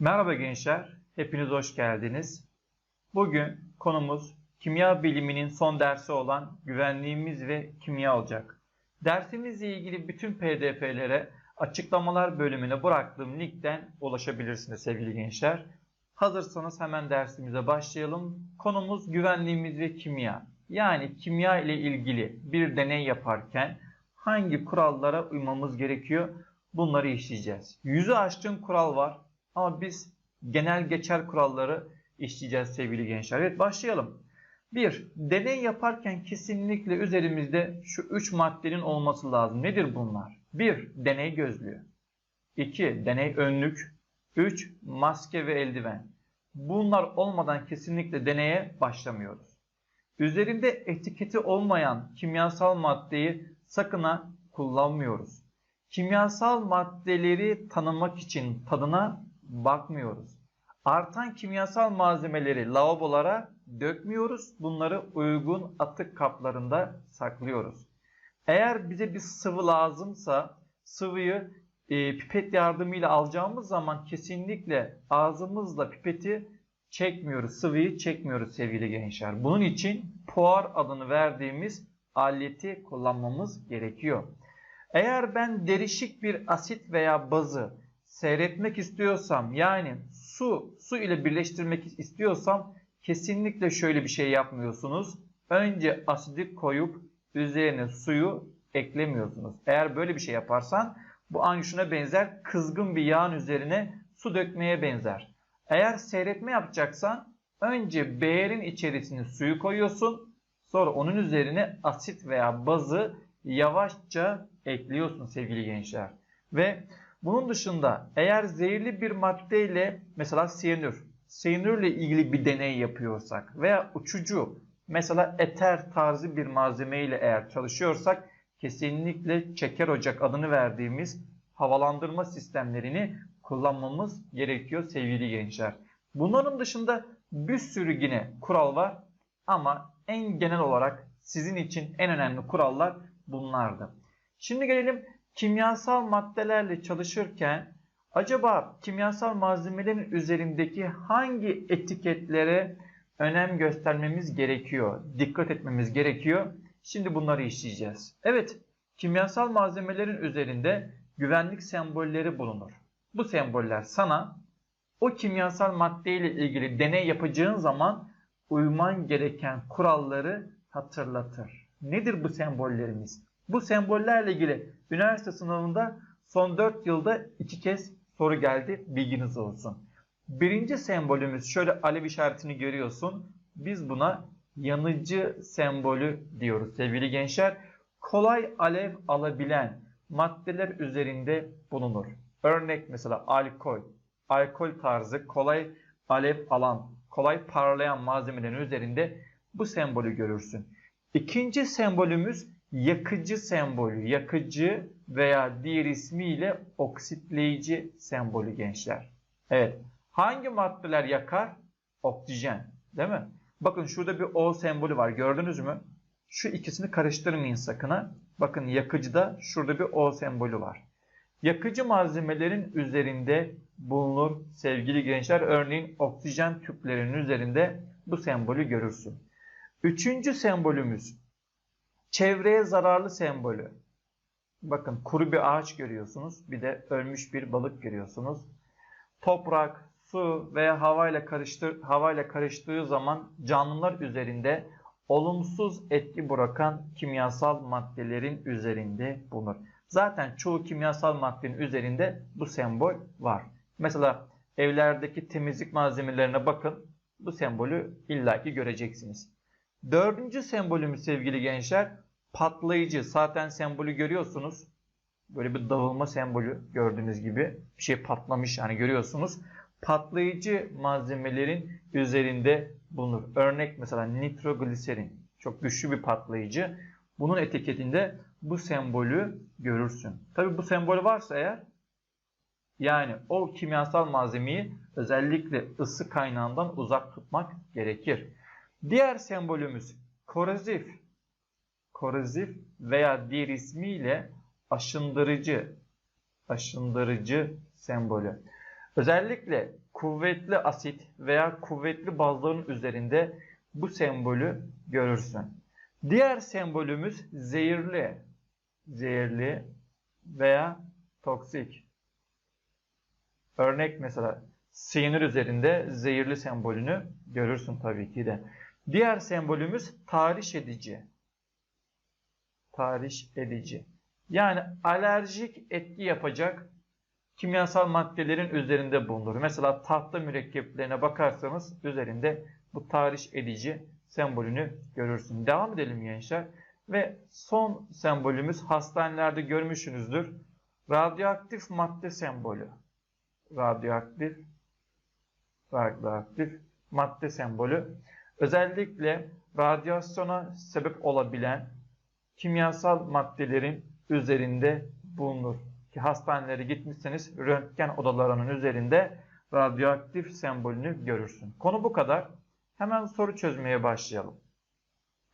Merhaba gençler, hepiniz hoş geldiniz. Bugün konumuz kimya biliminin son dersi olan güvenliğimiz ve kimya olacak. Dersimizle ilgili bütün pdf'lere açıklamalar bölümüne bıraktığım linkten ulaşabilirsiniz sevgili gençler. Hazırsanız hemen dersimize başlayalım. Konumuz güvenliğimiz ve kimya. Yani kimya ile ilgili bir deney yaparken hangi kurallara uymamız gerekiyor? Bunları işleyeceğiz. Yüzü aşkın kural var ama biz genel geçer kuralları işleyeceğiz sevgili gençler. Evet başlayalım. 1. Deney yaparken kesinlikle üzerimizde şu 3 maddenin olması lazım. Nedir bunlar? 1. Deney gözlüğü. 2. Deney önlük. 3. Maske ve eldiven. Bunlar olmadan kesinlikle deneye başlamıyoruz. Üzerinde etiketi olmayan kimyasal maddeyi sakın ha kullanmıyoruz. Kimyasal maddeleri tanımak için tadına bakmıyoruz. Artan kimyasal malzemeleri lavabolara dökmüyoruz. Bunları uygun atık kaplarında saklıyoruz. Eğer bize bir sıvı lazımsa sıvıyı e, pipet yardımıyla alacağımız zaman kesinlikle ağzımızla pipeti çekmiyoruz. Sıvıyı çekmiyoruz sevgili gençler. Bunun için puar adını verdiğimiz aleti kullanmamız gerekiyor. Eğer ben derişik bir asit veya bazı seyretmek istiyorsam yani su su ile birleştirmek istiyorsam kesinlikle şöyle bir şey yapmıyorsunuz. Önce asidi koyup üzerine suyu eklemiyorsunuz. Eğer böyle bir şey yaparsan bu aynı şuna benzer kızgın bir yağın üzerine su dökmeye benzer. Eğer seyretme yapacaksan önce beğerin içerisine suyu koyuyorsun. Sonra onun üzerine asit veya bazı yavaşça ekliyorsun sevgili gençler. Ve bunun dışında eğer zehirli bir maddeyle mesela siyanür, siyanürle ilgili bir deney yapıyorsak veya uçucu mesela eter tarzı bir malzeme ile eğer çalışıyorsak kesinlikle çeker ocak adını verdiğimiz havalandırma sistemlerini kullanmamız gerekiyor sevgili gençler. Bunların dışında bir sürü yine kural var ama en genel olarak sizin için en önemli kurallar bunlardı. Şimdi gelelim kimyasal maddelerle çalışırken acaba kimyasal malzemelerin üzerindeki hangi etiketlere önem göstermemiz gerekiyor, dikkat etmemiz gerekiyor? Şimdi bunları işleyeceğiz. Evet, kimyasal malzemelerin üzerinde güvenlik sembolleri bulunur. Bu semboller sana o kimyasal madde ile ilgili deney yapacağın zaman uyman gereken kuralları hatırlatır. Nedir bu sembollerimiz? Bu sembollerle ilgili üniversite sınavında son 4 yılda 2 kez soru geldi. Bilginiz olsun. Birinci sembolümüz şöyle alev işaretini görüyorsun. Biz buna yanıcı sembolü diyoruz sevgili gençler. Kolay alev alabilen maddeler üzerinde bulunur. Örnek mesela alkol. Alkol tarzı kolay alev alan, kolay parlayan malzemelerin üzerinde bu sembolü görürsün. İkinci sembolümüz yakıcı sembolü. Yakıcı veya diğer ismiyle oksitleyici sembolü gençler. Evet. Hangi maddeler yakar? Oksijen. Değil mi? Bakın şurada bir O sembolü var. Gördünüz mü? Şu ikisini karıştırmayın sakın ha. Bakın yakıcıda şurada bir O sembolü var. Yakıcı malzemelerin üzerinde bulunur sevgili gençler. Örneğin oksijen tüplerinin üzerinde bu sembolü görürsün. Üçüncü sembolümüz çevreye zararlı sembolü. Bakın kuru bir ağaç görüyorsunuz. Bir de ölmüş bir balık görüyorsunuz. Toprak, su veya havayla karıştır havayla karıştığı zaman canlılar üzerinde olumsuz etki bırakan kimyasal maddelerin üzerinde bulunur. Zaten çoğu kimyasal maddenin üzerinde bu sembol var. Mesela evlerdeki temizlik malzemelerine bakın. Bu sembolü illaki göreceksiniz. Dördüncü sembolümüz sevgili gençler patlayıcı. Zaten sembolü görüyorsunuz. Böyle bir dağılma sembolü gördüğünüz gibi. Bir şey patlamış yani görüyorsunuz. Patlayıcı malzemelerin üzerinde bulunur. Örnek mesela nitrogliserin. Çok güçlü bir patlayıcı. Bunun etiketinde bu sembolü görürsün. Tabi bu sembol varsa eğer yani o kimyasal malzemeyi özellikle ısı kaynağından uzak tutmak gerekir. Diğer sembolümüz korozif. Korozif veya diğer ismiyle aşındırıcı. Aşındırıcı sembolü. Özellikle kuvvetli asit veya kuvvetli bazların üzerinde bu sembolü görürsün. Diğer sembolümüz zehirli, zehirli veya toksik. Örnek mesela sinir üzerinde zehirli sembolünü görürsün tabii ki de. Diğer sembolümüz tahriş edici. Tahriş edici. Yani alerjik etki yapacak kimyasal maddelerin üzerinde bulunur. Mesela tahta mürekkeplerine bakarsanız üzerinde bu tahriş edici sembolünü görürsün. Devam edelim gençler. Ve son sembolümüz hastanelerde görmüşsünüzdür. Radyoaktif madde sembolü. Radyoaktif radyoaktif madde sembolü. Özellikle radyasyona sebep olabilen kimyasal maddelerin üzerinde bulunur. Ki hastanelere gitmişseniz röntgen odalarının üzerinde radyoaktif sembolünü görürsün. Konu bu kadar. Hemen soru çözmeye başlayalım.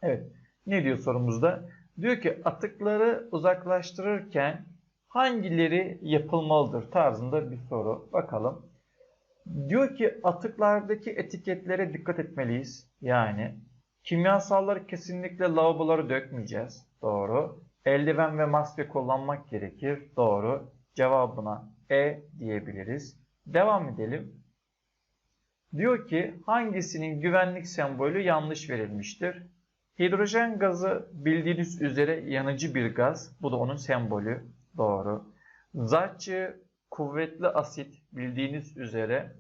Evet. Ne diyor sorumuzda? Diyor ki atıkları uzaklaştırırken hangileri yapılmalıdır tarzında bir soru. Bakalım. Diyor ki atıklardaki etiketlere dikkat etmeliyiz. Yani kimyasalları kesinlikle lavabolara dökmeyeceğiz. Doğru. Eldiven ve maske kullanmak gerekir. Doğru. Cevabına E diyebiliriz. Devam edelim. Diyor ki hangisinin güvenlik sembolü yanlış verilmiştir? Hidrojen gazı bildiğiniz üzere yanıcı bir gaz. Bu da onun sembolü. Doğru. Zatçı kuvvetli asit bildiğiniz üzere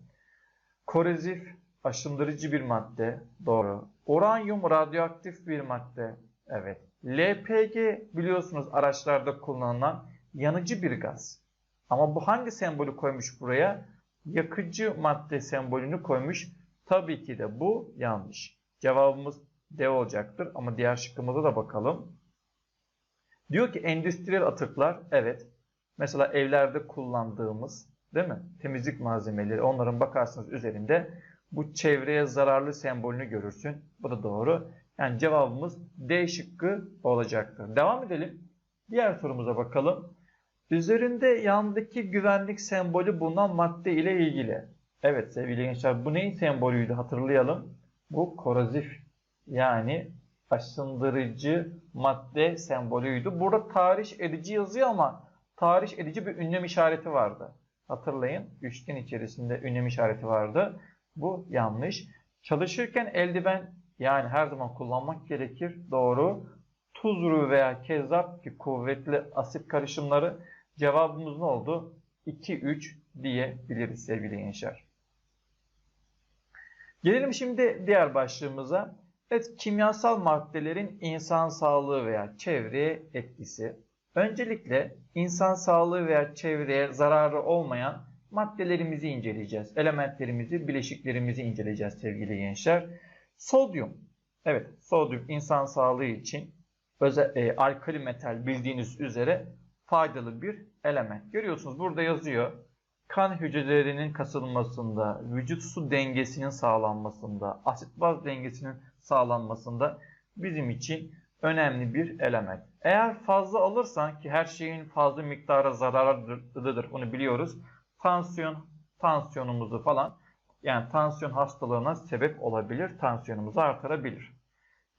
korozif aşındırıcı bir madde. Doğru. Uranyum radyoaktif bir madde. Evet. LPG biliyorsunuz araçlarda kullanılan yanıcı bir gaz. Ama bu hangi sembolü koymuş buraya? Yakıcı madde sembolünü koymuş. Tabii ki de bu yanlış. Cevabımız D olacaktır ama diğer şıkkımıza da bakalım. Diyor ki endüstriyel atıklar evet. Mesela evlerde kullandığımız değil mi? Temizlik malzemeleri onların bakarsanız üzerinde bu çevreye zararlı sembolünü görürsün. Bu da doğru. Yani cevabımız D şıkkı olacaktır. Devam edelim. Diğer sorumuza bakalım. Üzerinde yandaki güvenlik sembolü bulunan madde ile ilgili. Evet sevgili gençler bu neyin sembolüydü hatırlayalım. Bu korozif yani aşındırıcı madde sembolüydü. Burada tahriş edici yazıyor ama tahriş edici bir ünlem işareti vardı. Hatırlayın üçgen içerisinde ünlem işareti vardı. Bu yanlış. Çalışırken eldiven yani her zaman kullanmak gerekir. Doğru. Tuzru veya kezzap ki kuvvetli asit karışımları cevabımız ne oldu? 2-3 diyebiliriz sevgili gençler. Gelelim şimdi diğer başlığımıza. Evet, kimyasal maddelerin insan sağlığı veya çevreye etkisi. Öncelikle insan sağlığı veya çevreye zararı olmayan maddelerimizi inceleyeceğiz. Elementlerimizi, bileşiklerimizi inceleyeceğiz sevgili gençler. Sodyum. Evet, sodyum insan sağlığı için özel, e, alkali metal bildiğiniz üzere faydalı bir element. Görüyorsunuz burada yazıyor. Kan hücrelerinin kasılmasında, vücut su dengesinin sağlanmasında, asit baz dengesinin sağlanmasında bizim için önemli bir element. Eğer fazla alırsan ki her şeyin fazla miktarı zararlıdır onu biliyoruz. Tansiyon, tansiyonumuzu falan yani tansiyon hastalığına sebep olabilir, tansiyonumuzu artırabilir.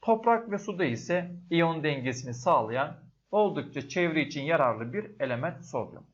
Toprak ve suda ise iyon dengesini sağlayan oldukça çevre için yararlı bir element sodyum.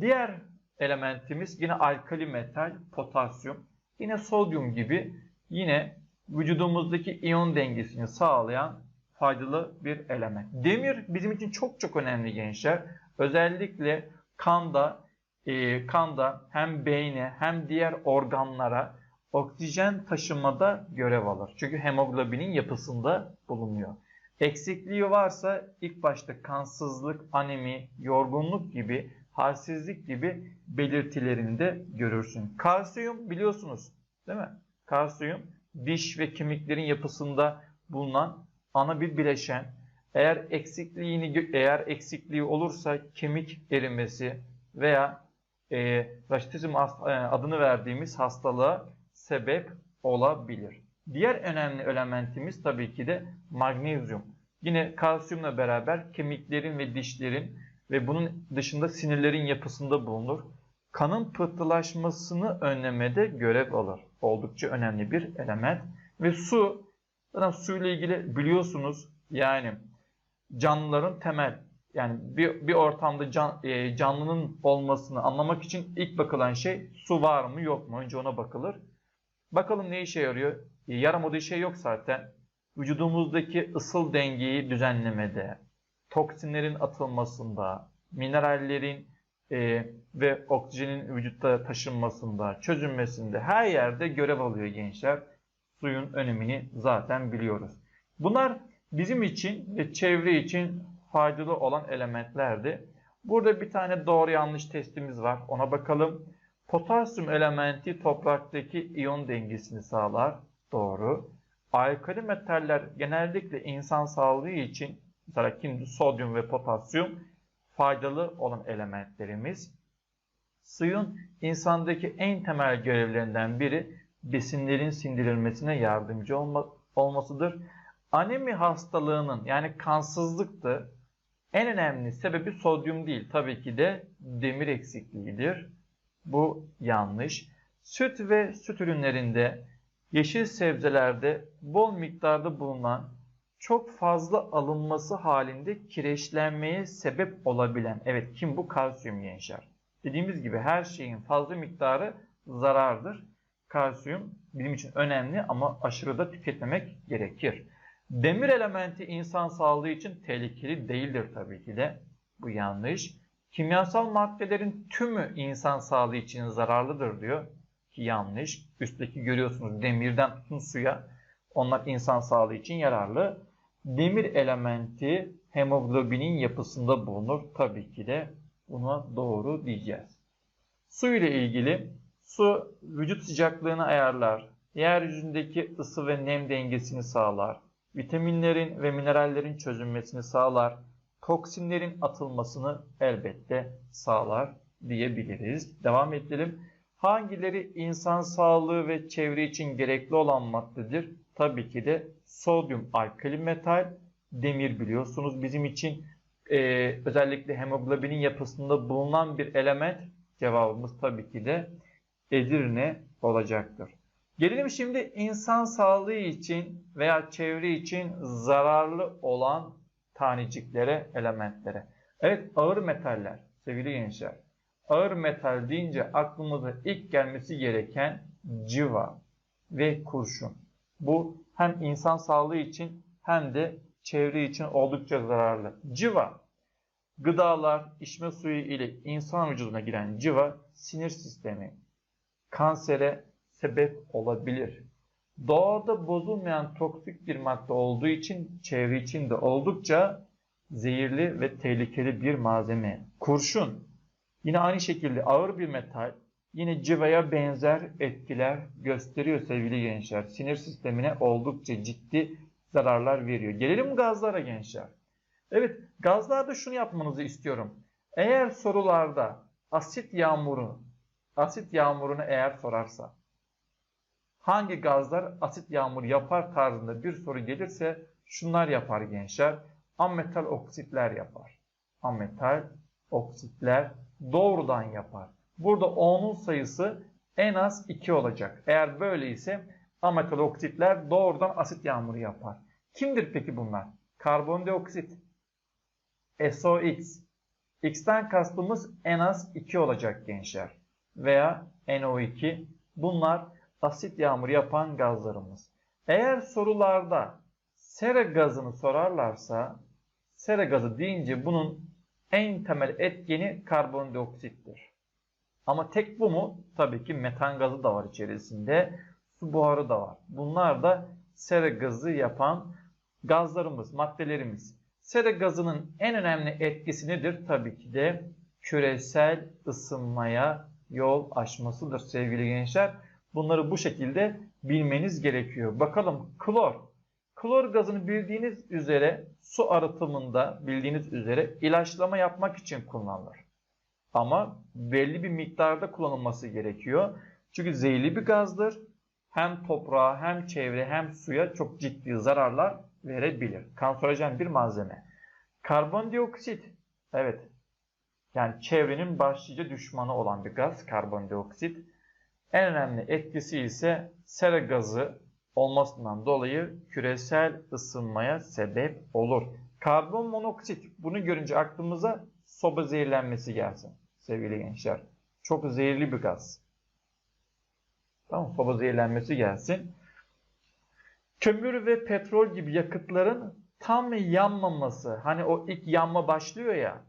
Diğer elementimiz yine alkali metal potasyum. Yine sodyum gibi yine vücudumuzdaki iyon dengesini sağlayan faydalı bir element. Demir bizim için çok çok önemli gençler. Özellikle kanda e, kanda hem beyne hem diğer organlara oksijen taşımada görev alır. Çünkü hemoglobinin yapısında bulunuyor. Eksikliği varsa ilk başta kansızlık, anemi, yorgunluk gibi, halsizlik gibi belirtilerini de görürsün. Kalsiyum biliyorsunuz değil mi? Kalsiyum diş ve kemiklerin yapısında bulunan ana bir bileşen. Eğer eksikliğini eğer eksikliği olursa kemik erimesi veya e, raşitizm adını verdiğimiz hastalığa sebep olabilir. Diğer önemli elementimiz tabii ki de magnezyum. Yine kalsiyumla beraber kemiklerin ve dişlerin ve bunun dışında sinirlerin yapısında bulunur. kanın pıhtılaşmasını önlemede görev alır. Oldukça önemli bir element. Ve su, zaten suyla ilgili biliyorsunuz yani canlıların temel yani bir, bir ortamda can, e, canlının olmasını anlamak için ilk bakılan şey su var mı yok mu? Önce ona bakılır. Bakalım ne işe yarıyor? E, yaramadığı şey yok zaten. Vücudumuzdaki ısıl dengeyi düzenlemede, toksinlerin atılmasında, minerallerin e, ve oksijenin vücutta taşınmasında, çözünmesinde her yerde görev alıyor gençler. Suyun önemini zaten biliyoruz. Bunlar bizim için ve çevre için faydalı olan elementlerdi. Burada bir tane doğru yanlış testimiz var. Ona bakalım. Potasyum elementi topraktaki iyon dengesini sağlar. Doğru. Alkali metaller genellikle insan sağlığı için mesela kimdi? Sodyum ve potasyum faydalı olan elementlerimiz. Suyun insandaki en temel görevlerinden biri besinlerin sindirilmesine yardımcı olma, olmasıdır. Anemi hastalığının yani kansızlıktı. En önemli sebebi sodyum değil. Tabii ki de demir eksikliğidir. Bu yanlış. Süt ve süt ürünlerinde, yeşil sebzelerde bol miktarda bulunan çok fazla alınması halinde kireçlenmeye sebep olabilen, evet kim bu? Kalsiyum gençler. Dediğimiz gibi her şeyin fazla miktarı zarardır. Kalsiyum bizim için önemli ama aşırı da tüketmemek gerekir. Demir elementi insan sağlığı için tehlikeli değildir tabii ki de. Bu yanlış. Kimyasal maddelerin tümü insan sağlığı için zararlıdır diyor. Ki yanlış. Üstteki görüyorsunuz demirden tutun suya. Onlar insan sağlığı için yararlı. Demir elementi hemoglobinin yapısında bulunur. Tabii ki de buna doğru diyeceğiz. Su ile ilgili su vücut sıcaklığını ayarlar. Yeryüzündeki ısı ve nem dengesini sağlar. Vitaminlerin ve minerallerin çözünmesini sağlar. Toksinlerin atılmasını elbette sağlar diyebiliriz. Devam edelim. Hangileri insan sağlığı ve çevre için gerekli olan maddedir? Tabii ki de sodyum alkali metal, demir biliyorsunuz bizim için e, özellikle hemoglobinin yapısında bulunan bir element. Cevabımız tabii ki de Edirne olacaktır. Gelelim şimdi insan sağlığı için veya çevre için zararlı olan taneciklere, elementlere. Evet ağır metaller sevgili gençler. Ağır metal deyince aklımıza ilk gelmesi gereken civa ve kurşun. Bu hem insan sağlığı için hem de çevre için oldukça zararlı. Civa, gıdalar, içme suyu ile insan vücuduna giren civa sinir sistemi, kansere sebep olabilir. Doğada bozulmayan toksik bir madde olduğu için çevre için de oldukça zehirli ve tehlikeli bir malzeme. Kurşun yine aynı şekilde ağır bir metal yine civaya benzer etkiler gösteriyor sevgili gençler. Sinir sistemine oldukça ciddi zararlar veriyor. Gelelim gazlara gençler. Evet gazlarda şunu yapmanızı istiyorum. Eğer sorularda asit yağmuru, asit yağmurunu eğer sorarsa hangi gazlar asit yağmur yapar tarzında bir soru gelirse şunlar yapar gençler. Ammetal oksitler yapar. Ammetal oksitler doğrudan yapar. Burada O'nun sayısı en az 2 olacak. Eğer böyleyse ametal oksitler doğrudan asit yağmuru yapar. Kimdir peki bunlar? Karbondioksit, SOX. X'ten kastımız en az 2 olacak gençler. Veya NO2. Bunlar asit yağmuru yapan gazlarımız. Eğer sorularda sera gazını sorarlarsa sera gazı deyince bunun en temel etkeni karbondioksittir. Ama tek bu mu? Tabii ki metan gazı da var içerisinde. Su buharı da var. Bunlar da sera gazı yapan gazlarımız, maddelerimiz. Sera gazının en önemli etkisi nedir? Tabii ki de küresel ısınmaya yol açmasıdır sevgili gençler. Bunları bu şekilde bilmeniz gerekiyor. Bakalım klor. Klor gazını bildiğiniz üzere su arıtımında bildiğiniz üzere ilaçlama yapmak için kullanılır. Ama belli bir miktarda kullanılması gerekiyor. Çünkü zehirli bir gazdır. Hem toprağa hem çevre hem suya çok ciddi zararlar verebilir. Kanserojen bir malzeme. Karbondioksit. Evet. Yani çevrenin başlıca düşmanı olan bir gaz karbondioksit. En önemli etkisi ise sera gazı olmasından dolayı küresel ısınmaya sebep olur. Karbon monoksit bunu görünce aklımıza soba zehirlenmesi gelsin sevgili gençler. Çok zehirli bir gaz. Tamam soba zehirlenmesi gelsin. Kömür ve petrol gibi yakıtların tam yanmaması. Hani o ilk yanma başlıyor ya.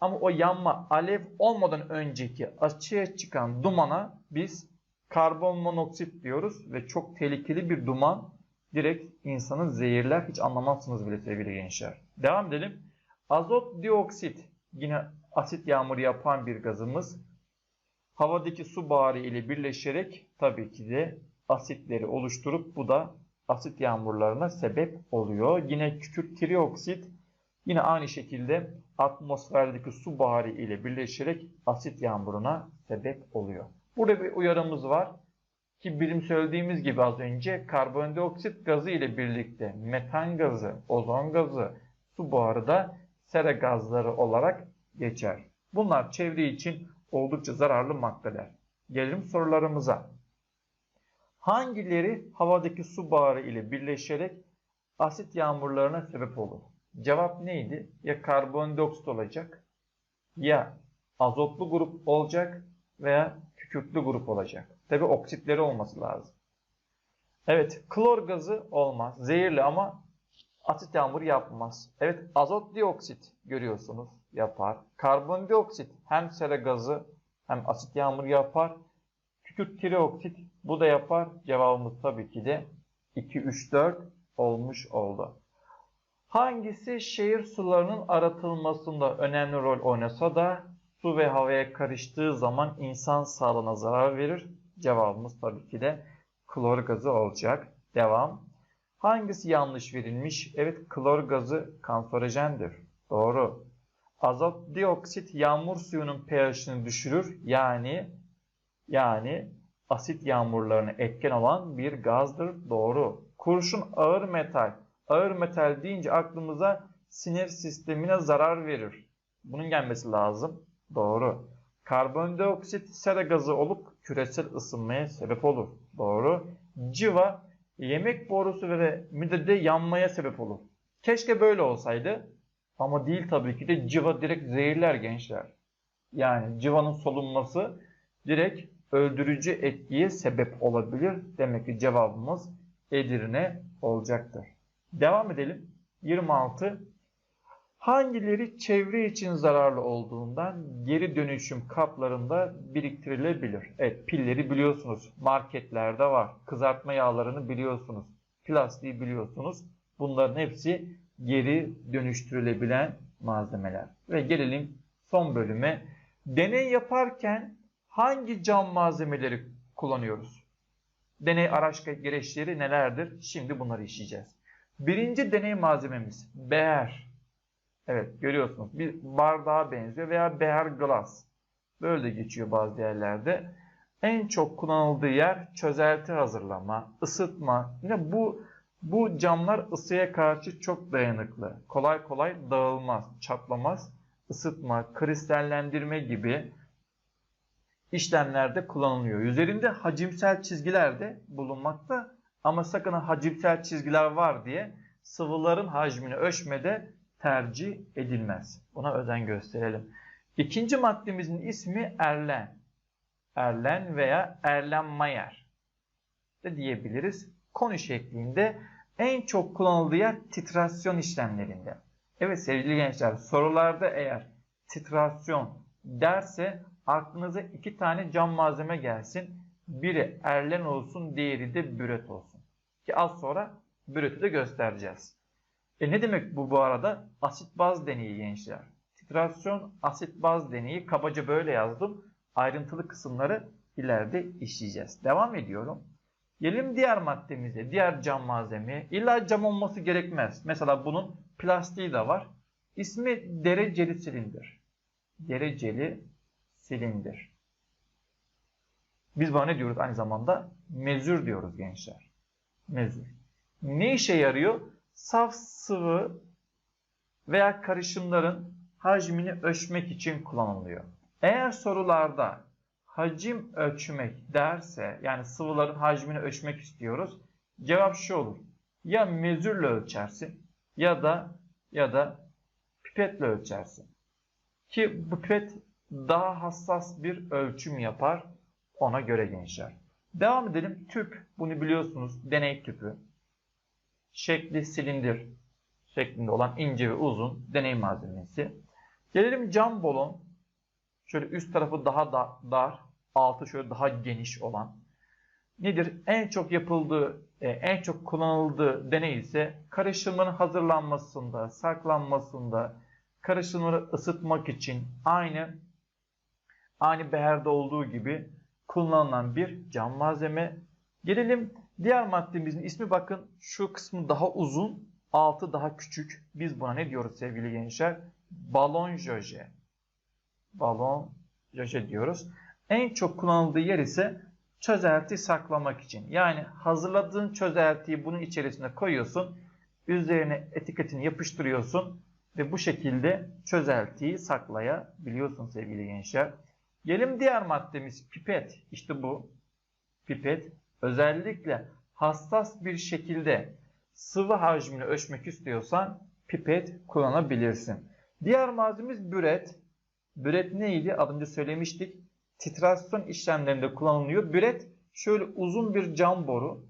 Ama o yanma alev olmadan önceki açığa çıkan dumana biz karbon monoksit diyoruz ve çok tehlikeli bir duman direkt insanı zehirler. Hiç anlamazsınız bile sevgili gençler. Devam edelim. Azot dioksit yine asit yağmuru yapan bir gazımız. Havadaki su buharı ile birleşerek tabii ki de asitleri oluşturup bu da asit yağmurlarına sebep oluyor. Yine kükürt trioksit yine aynı şekilde atmosferdeki su buharı ile birleşerek asit yağmuruna sebep oluyor. Burada bir uyarımız var ki bilim söylediğimiz gibi az önce karbondioksit gazı ile birlikte metan gazı, ozon gazı, su buharı da sera gazları olarak geçer. Bunlar çevre için oldukça zararlı maddeler. Gelelim sorularımıza. Hangileri havadaki su buharı ile birleşerek asit yağmurlarına sebep olur? Cevap neydi? Ya karbondioksit olacak, ya azotlu grup olacak veya kükürtlü grup olacak. Tabi oksitleri olması lazım. Evet, klor gazı olmaz. Zehirli ama asit yağmuru yapmaz. Evet, azot dioksit görüyorsunuz yapar. Karbondioksit hem sera gazı hem asit yağmuru yapar. Kükürt trioksit bu da yapar. Cevabımız tabii ki de 2, 3, 4 olmuş oldu. Hangisi şehir sularının aratılmasında önemli rol oynasa da su ve havaya karıştığı zaman insan sağlığına zarar verir? Cevabımız tabii ki de klor gazı olacak. Devam. Hangisi yanlış verilmiş? Evet klor gazı kanserojendir. Doğru. Azot dioksit yağmur suyunun pH'ini düşürür. Yani yani asit yağmurlarına etken olan bir gazdır. Doğru. Kurşun ağır metal. Ağır metal deyince aklımıza sinir sistemine zarar verir. Bunun gelmesi lazım. Doğru. Karbondioksit sera gazı olup küresel ısınmaya sebep olur. Doğru. Civa yemek borusu ve midede yanmaya sebep olur. Keşke böyle olsaydı. Ama değil tabii ki de civa direkt zehirler gençler. Yani civanın solunması direkt öldürücü etkiye sebep olabilir. Demek ki cevabımız Edirne olacaktır. Devam edelim. 26. Hangileri çevre için zararlı olduğundan geri dönüşüm kaplarında biriktirilebilir? Evet pilleri biliyorsunuz. Marketlerde var. Kızartma yağlarını biliyorsunuz. Plastiği biliyorsunuz. Bunların hepsi geri dönüştürülebilen malzemeler. Ve gelelim son bölüme. Deney yaparken hangi cam malzemeleri kullanıyoruz? Deney araç gereçleri nelerdir? Şimdi bunları işleyeceğiz. Birinci deney malzememiz beher. Evet görüyorsunuz bir bardağa benziyor veya beher glass. Böyle de geçiyor bazı yerlerde. En çok kullanıldığı yer çözelti hazırlama, ısıtma. Yine bu bu camlar ısıya karşı çok dayanıklı. Kolay kolay dağılmaz, çatlamaz. Isıtma, kristallendirme gibi işlemlerde kullanılıyor. Üzerinde hacimsel çizgiler de bulunmakta. Ama sakın hacimsel çizgiler var diye sıvıların hacmini ölçmede tercih edilmez. Buna özen gösterelim. İkinci maddemizin ismi Erlen. Erlen veya Erlenmeyer de diyebiliriz. Konu şeklinde en çok kullanıldığı yer titrasyon işlemlerinde. Evet sevgili gençler sorularda eğer titrasyon derse aklınıza iki tane cam malzeme gelsin. Biri erlen olsun, diğeri de büret olsun. Ki az sonra büreti de göstereceğiz. E ne demek bu bu arada? Asit baz deneyi gençler. Titrasyon asit baz deneyi kabaca böyle yazdım. Ayrıntılı kısımları ileride işleyeceğiz. Devam ediyorum. Gelelim diğer maddemize, diğer cam malzemeye. İlla cam olması gerekmez. Mesela bunun plastiği de var. İsmi dereceli silindir. Dereceli silindir. Biz buna ne diyoruz aynı zamanda? Mezür diyoruz gençler. Mezür. Ne işe yarıyor? Saf sıvı veya karışımların hacmini ölçmek için kullanılıyor. Eğer sorularda hacim ölçmek derse yani sıvıların hacmini ölçmek istiyoruz. Cevap şu olur. Ya mezürle ölçersin ya da ya da pipetle ölçersin. Ki bu pipet daha hassas bir ölçüm yapar ona göre gençler. Devam edelim. Tüp. Bunu biliyorsunuz. Deney tüpü. Şekli silindir şeklinde olan ince ve uzun deney malzemesi. Gelelim cam balon. Şöyle üst tarafı daha da dar, altı şöyle daha geniş olan. Nedir? En çok yapıldığı, e, en çok kullanıldığı deney ise karışımların hazırlanmasında, saklanmasında, karışımları ısıtmak için aynı aynı beherde olduğu gibi kullanılan bir cam malzeme. Gelelim diğer maddemizin ismi bakın şu kısmı daha uzun, altı daha küçük. Biz buna ne diyoruz sevgili gençler? Balon jöje. Balon jöje diyoruz. En çok kullanıldığı yer ise çözelti saklamak için. Yani hazırladığın çözeltiyi bunun içerisine koyuyorsun. Üzerine etiketini yapıştırıyorsun ve bu şekilde çözeltiyi saklayabiliyorsun sevgili gençler. Gelim diğer maddemiz pipet. İşte bu pipet özellikle hassas bir şekilde sıvı hacmini ölçmek istiyorsan pipet kullanabilirsin. Diğer malzememiz büret. Büret neydi? Az önce söylemiştik. Titrasyon işlemlerinde kullanılıyor. Büret şöyle uzun bir cam boru.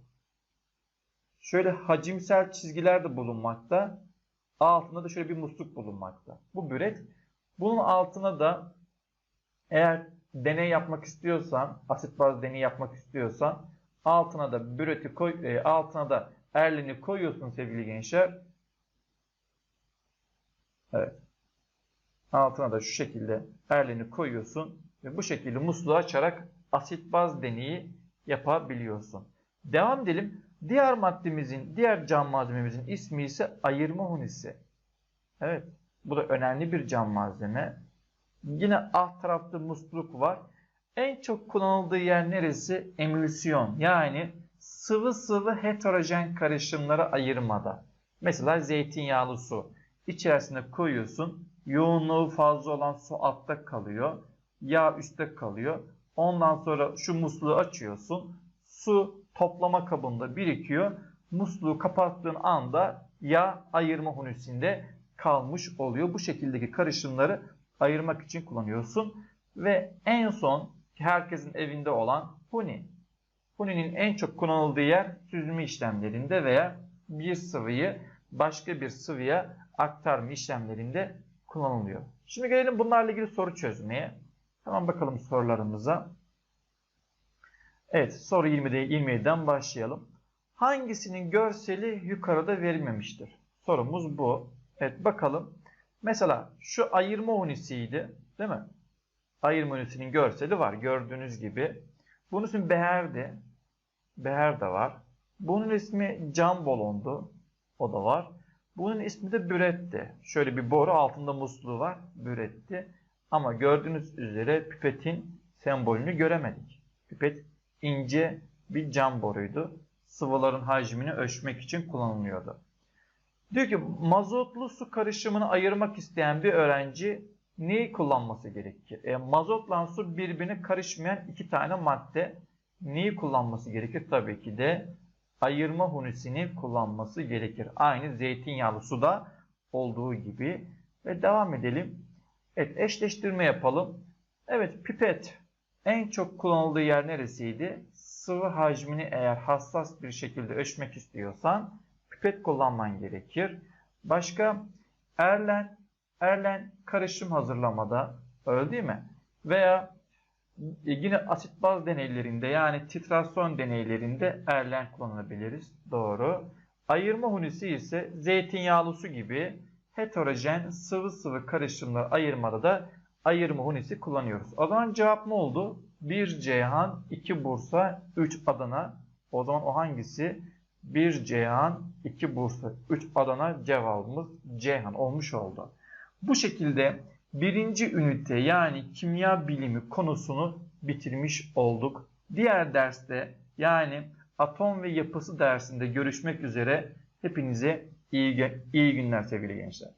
Şöyle hacimsel çizgiler de bulunmakta. Altında da şöyle bir musluk bulunmakta. Bu büret. Bunun altına da eğer deney yapmak istiyorsan, asit baz deneyi yapmak istiyorsan altına da büreti koy, e, altına da erlini koyuyorsun sevgili gençler. Evet. Altına da şu şekilde erlini koyuyorsun ve bu şekilde musluğu açarak asit baz deneyi yapabiliyorsun. Devam edelim. Diğer maddemizin, diğer cam malzememizin ismi ise ayırma hunisi. Evet. Bu da önemli bir cam malzeme. Yine alt tarafta musluk var. En çok kullanıldığı yer neresi? Emülsiyon. Yani sıvı sıvı heterojen karışımları ayırmada. Mesela zeytinyağlı su. İçerisine koyuyorsun. Yoğunluğu fazla olan su altta kalıyor. Yağ üstte kalıyor. Ondan sonra şu musluğu açıyorsun. Su toplama kabında birikiyor. Musluğu kapattığın anda yağ ayırma hunusinde kalmış oluyor. Bu şekildeki karışımları ayırmak için kullanıyorsun. Ve en son herkesin evinde olan huni. Huni'nin en çok kullanıldığı yer süzme işlemlerinde veya bir sıvıyı başka bir sıvıya aktarma işlemlerinde kullanılıyor. Şimdi gelelim bunlarla ilgili soru çözmeye. Tamam bakalım sorularımıza. Evet soru 20'de 27'den başlayalım. Hangisinin görseli yukarıda verilmemiştir? Sorumuz bu. Evet bakalım. Mesela şu ayırma unisiydi değil mi? Ayırma unisinin görseli var gördüğünüz gibi. Bunun ismi beherdi. Beher de var. Bunun ismi cam balondu. O da var. Bunun ismi de büretti. Şöyle bir boru altında musluğu var. Büretti. Ama gördüğünüz üzere pipetin sembolünü göremedik. Pipet ince bir cam boruydu. Sıvıların hacmini ölçmek için kullanılıyordu. Diyor ki mazotlu su karışımını ayırmak isteyen bir öğrenci neyi kullanması gerekir? E, mazotla su birbirine karışmayan iki tane madde neyi kullanması gerekir? Tabii ki de ayırma hunisini kullanması gerekir. Aynı zeytinyağlı suda olduğu gibi. Ve devam edelim. Evet eşleştirme yapalım. Evet pipet en çok kullanıldığı yer neresiydi? Sıvı hacmini eğer hassas bir şekilde ölçmek istiyorsan pipet kullanman gerekir. Başka erlen, erlen karışım hazırlamada öyle değil mi? Veya yine asit baz deneylerinde yani titrasyon deneylerinde erlen kullanabiliriz. Doğru. Ayırma hunisi ise zeytinyağlı su gibi heterojen sıvı sıvı karışımlar ayırmada da ayırma hunisi kullanıyoruz. O zaman cevap ne oldu? 1 Ceyhan, 2 Bursa, 3 Adana. O zaman o hangisi? 1 Ceyhan, 2 Bursa, 3 Adana cevabımız Ceyhan olmuş oldu. Bu şekilde birinci ünite yani kimya bilimi konusunu bitirmiş olduk. Diğer derste yani atom ve yapısı dersinde görüşmek üzere hepinize iyi, iyi günler sevgili gençler.